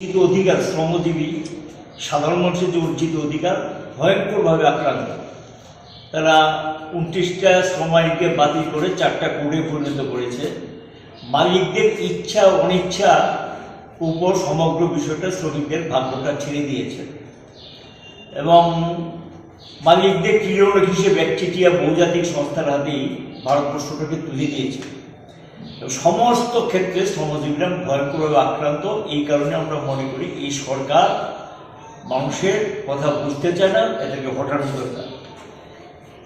অর্জিত অধিকার, শ্রমজীবী, সাধারণ মানুষের যে অর্জিত অধিকার, ভয়ঙ্করভাবে আক্রান্ত। তারা উনত্রিশটা শ্রম আইনকে বাতিল করে চারটা কোডে পরিণত করেছে। মালিকদের ইচ্ছা, অনিচ্ছা উপর সমগ্র বিষয়টা শ্রমিকদের ভাগ্যটা ছেড়ে দিয়েছে। এবং মালিকদের ক্লিয়র হিসেবে একচেটিয়া বহুজাতিক সংস্থার হাতেই ভারতবর্ষটাকে তুলে দিয়েছে। সমস্ত ক্ষেত্রে শ্রমজীবীরা ভয়ঙ্করভাবে আক্রান্ত। এই কারণে আমরা মনে করি এই সরকার মানুষের কথা বুঝতে চায় না এটাকে হটানো দরকার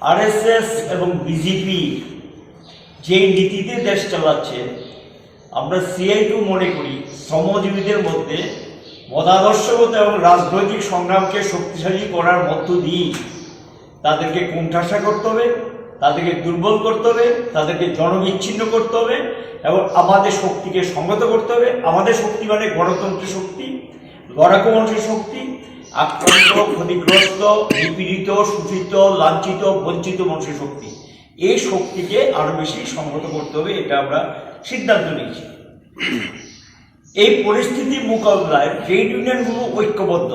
আরএসএস এবং বিজেপি যেই নীতিতে দেশ চালাচ্ছে, আমরা সিআইটু মনে করি শ্রমজীবীদের মধ্যে মতাদর্শগত এবং রাজনৈতিক সংগ্রামকে শক্তিশালী করার মধ্য দিয়েই তাদেরকে কোণঠাসা করতে হবে। তাদেরকে দুর্বল করতে হবে, তাদেরকে জনবিচ্ছিন্ন করতে হবে এবং আমাদের শক্তিকে সংগত করতে হবে। আমাদের শক্তি মানে গণতন্ত্রের শক্তি লড়াকু মানুষের শক্তি। আক্রান্ত, ক্ষতিগ্রস্ত, নিপীড়িত, শোষিত, লাঞ্ছিত, বঞ্চিত মানুষের শক্তি। এই শক্তিকে আরও বেশি সংগত করতে হবে, এটা আমরা সিদ্ধান্ত নিয়েছি। এই পরিস্থিতি মোকাবিলায় ট্রেড ইউনিয়নগুলো ঐক্যবদ্ধ।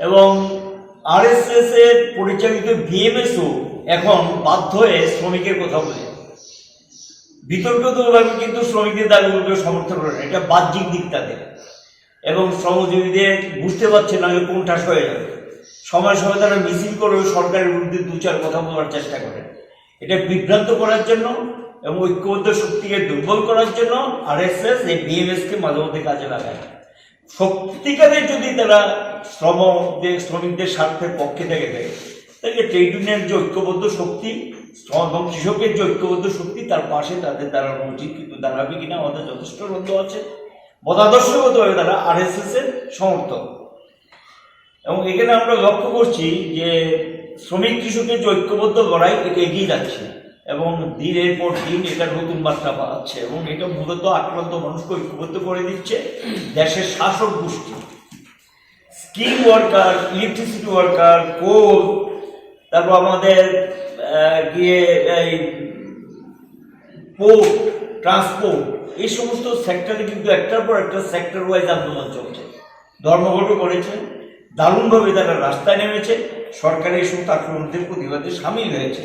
এবং আরএসএস এর পরিচালিত বিএমএসও এখন বাধ্য হয়ে শ্রমিকের কথা বলে। বিতর্ক বিতর্কিতভাবে কিন্তু শ্রমিকদের দাবিগুলোকে সমর্থন করে। এটা বাহ্যিক দিক তাদের। এবং শ্রমজীবীদের বুঝতে পারছে না যে কোন ঠাস হয়ে যাবে। সময় সময় তারা মিছিল করে সরকারের বিরুদ্ধে দু চার কথা বলার চেষ্টা করে। এটা বিভ্রান্ত করার জন্য এবং ঐক্যবদ্ধ শক্তিকে দুর্বল করার জন্য আরএসএস, এই বিএমএসকে মাঝে মধ্যে কাজে লাগায়। সত্যিকারে যদি তারা শ্রম শ্রমিকদের স্বার্থের পক্ষে থেকে থাকে তাহলে ট্রেড ইউনিয়নের যে ঐক্যবদ্ধ শক্তি এবং কৃষকের যে ঐক্যবদ্ধ শক্তি, তার পাশে তাদের দাঁড়ানো উচিত, কিন্তু দাঁড়াবে কিনা আমাদের যথেষ্ট রন্ধ আছে। মতাদর্শগতভাবে তারা আরএসএস এর সমর্থক। এবং এখানে আমরা লক্ষ্য করছি যে শ্রমিক কৃষকের যে ঐক্যবদ্ধ লড়াই, এটা এগিয়ে যাচ্ছে। এবং দিনের পর দিন এটা নতুন মাত্রা পাচ্ছে। এবং এটা মূলত আক্রান্ত মানুষকে ঐক্যবদ্ধ করে দিচ্ছে দেশের শাসক গোষ্ঠী। Skill worker electricity worker coal তারপর আমাদের গিয়ে এই পোর্ট ট্রান্সপোর্ট এই সমস্ত সেক্টরে কিন্তু একটার পর একটা সেক্টর ওয়াইজ আন্দোলন চলছে। ধর্মঘটও করেছে, দারুণভাবে তারা রাস্তায় নেমেছে, সরকারের এই সমস্ত আক্রমণদের প্রতিবাদে সামিল হয়েছে।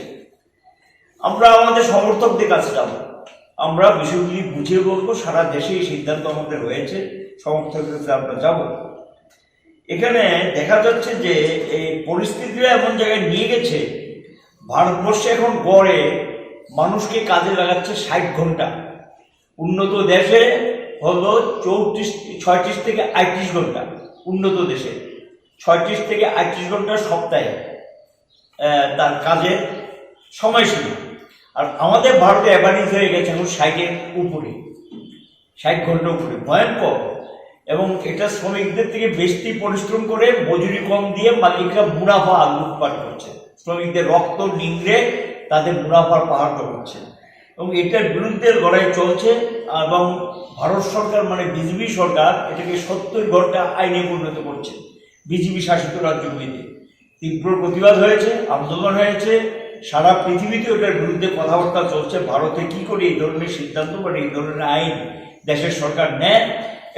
আমরা আমাদের সমর্থকদের কাছে যাব। আমরা বিষয়গুলি বুঝিয়ে বলব, সারা দেশে এই সিদ্ধান্ত আমাদের হয়েছে, সমর্থকদের কাছে আমরা যাব। এখানে দেখা যাচ্ছে যে এই পরিস্থিতিটা এমন জায়গায় নিয়ে গেছে, ভারতবর্ষে এখন গড়ে মানুষকে কাজে লাগাচ্ছে ষাট ঘণ্টা। উন্নত দেশে হলো চৌত্রিশ, ছয়ত্রিশ থেকে আটত্রিশ ঘণ্টা, উন্নত দেশে। ছয়ত্রিশ থেকে আটত্রিশ ঘণ্টা সপ্তাহে তার কাজের সময়সীমা। আর আমাদের ভারতে অ্যাভারেজ হয়ে গেছে এখন ষাটের উপরে, ষাট ঘণ্টা উপরে। ভয়ঙ্কর। এবং এটা শ্রমিকদের থেকে বেশি পরিশ্রম করে মজুরি কম দিয়ে মালিকরা মুনাফা লুটপাট করছে। শ্রমিকদের রক্ত, নিংড়ে তাদের মুনাফার পাহাড় করছে এবং এটার বিরুদ্ধে লড়াই চলছে এবং ভারত সরকার মানে বিজেপি সরকার এটাকে সত্তর ঘণ্টা আইনে পরিণত করছে বিজেপি শাসিত রাজ্যগুলিতে। তীব্র প্রতিবাদ হয়েছে, আন্দোলন হয়েছে, সারা পৃথিবীতে ওটার বিরুদ্ধে কথাবার্তা চলছে। ভারতে কি করে এই ধরনের সিদ্ধান্ত বা এই ধরনের আইন দেশের সরকার নেয়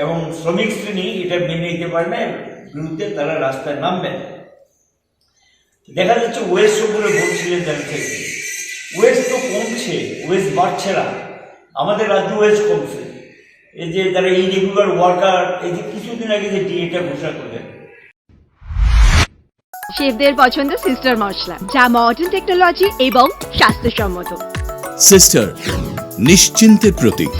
এবং শ্রমিক শ্রেণি এটা মেনে নিতে পারে না বিরুদ্ধে তারা রাস্তায় নামবেন দেখা যাচ্ছে ওয়েস্ট সম্পর্কে বলছিলেন যারা থেকে ওয়েস্ট তো কমছে ওয়েস্ট বাড়ছে না। আমাদের রাজ্য ওয়েস্ট কমছে। এই যে তারা ইরেগুলার ওয়ার্কার এই যে কিছুদিন আগে যে ডিএটা ঘোষণা করলেন। শেফদের পছন্দ সিস্টার মশলা যা মডার্ন টেকনোলজি এবং স্বাস্থ্যসম্মত। সিস্টার নিশ্চিন্তের প্রতীক।